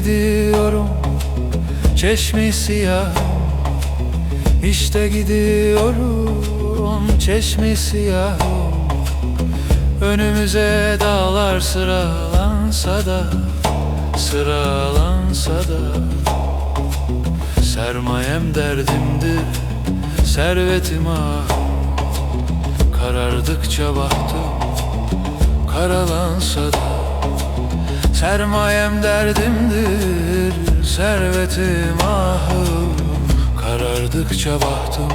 Gidiyorum çeşmi siyah. İşte gidiyorum çeşmi siyah. Önümüze dağlar sıralansa da Sıralansa da. Sermayem derdimdir Servetim ah. Karardıkça bahtım Karalansa da Sermayem derdimdir Servetim ahım. Karardıkça bahtım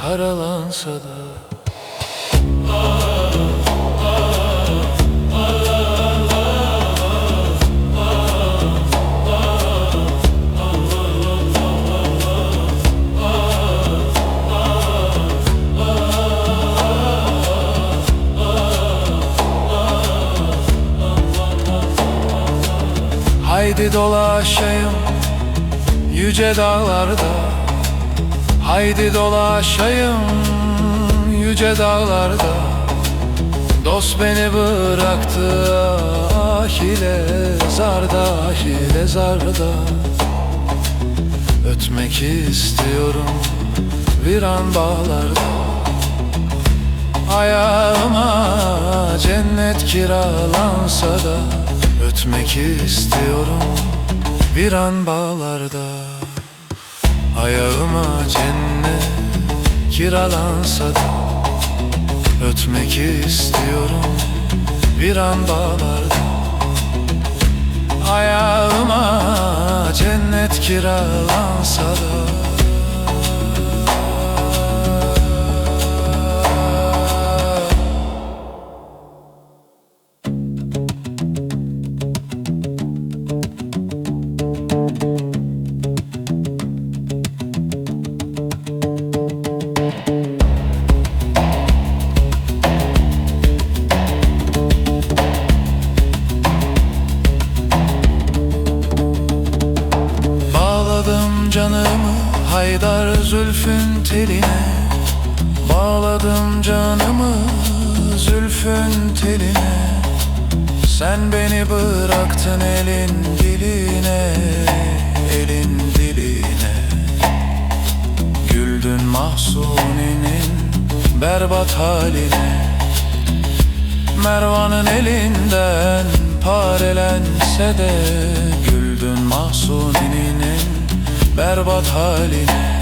Karalansa da Haydi dolaşayım yüce dağlarda. Haydi dolaşayım yüce dağlarda. Dost beni bıraktı ahile zarda ahile zarda. Ötmek istiyorum viran bağlarda. Ayağıma cennet kiralansa da Ötmek istiyorum bir an bağlarda. Ayağıma cennet kiralansa da Ötmek istiyorum bir an bağlarda. Ayağıma cennet kiralansa Haydar zülfün teline Bağladım canımı zülfün teline. Sen beni bıraktın elin diline Elin diline. Güldün mahzuninin berbat haline. Mervan'ın elinden parelense de Güldün mahzuninin berbat haline.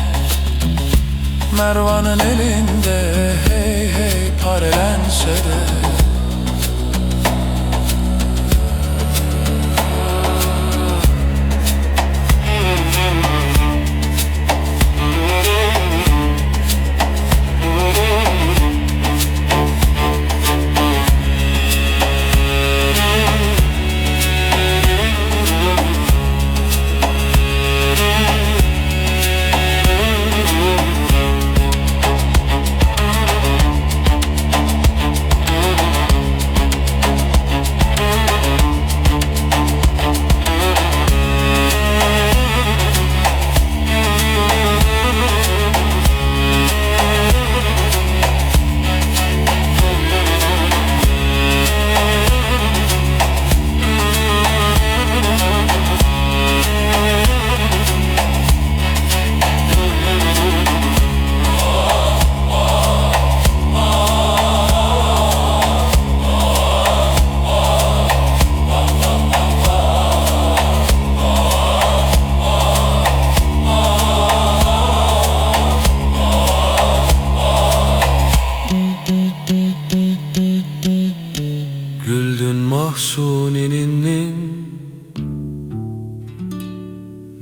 Mervan'ın elinde hey hey parelense de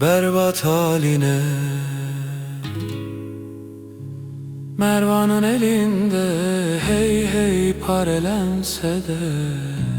berbat haline. Mervan'ın elinde hey hey parelense de